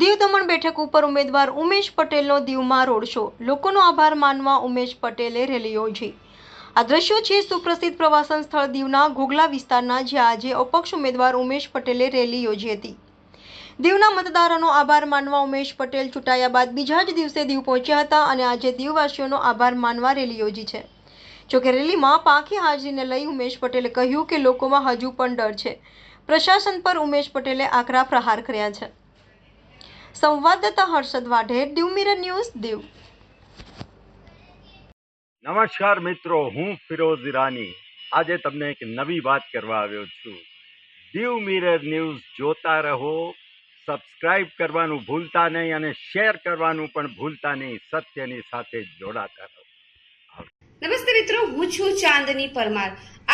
દીવ દમણ બેઠક ઉપર ઉમેદવાર ઉમેશ પટેલનો દીવમાં રોડ શો. લોકોનો આભાર માનવા ઉમેશ પટેલે રેલી યોજી. આ દ્રશ્યો છે સુપ્રસિદ્ધ પ્રવાસન સ્થળ દીવના ઘોઘલા વિસ્તારના, જ્યાં આજે અપક્ષ ઉમેદવાર ઉમેશ પટેલે રેલી યોજી હતી. દીવના મતદારોનો આભાર માનવા ઉમેશ પટેલ ચૂંટાયા બાદ બીજા જ દિવસે દીવ પહોંચ્યા હતા અને આજે દીવવાસીઓનો આભાર માનવા રેલી યોજી છે. જોકે રેલીમાં પાંખી હાજરીને લઈ ઉમેશ પટેલે કહ્યું કે લોકોમાં હજુ પણ ડર છે. પ્રશાસન પર ઉમેશ પટેલે આકરા પ્રહાર કર્યા છે. સંવાદદાતા હર્ષદ વાઢેર દીવ મિરર ન્યૂઝ દીવ. નમસ્કાર મિત્રો હું ફિરોઝ ઈરાની. આજે તમને એક નવી વાત કરવા આવ્યો છું. દીવ મિરર ન્યૂઝ જોતા રહો સબસ્ક્રાઇબ કરવાનું ભૂલતા નહીં અને શેર કરવાનું પણ ભૂલતા નહીં સત્યની સાથે જોડાતા રહો. નમસ્તે મિત્રો હું છું ચાંદની પરમાર.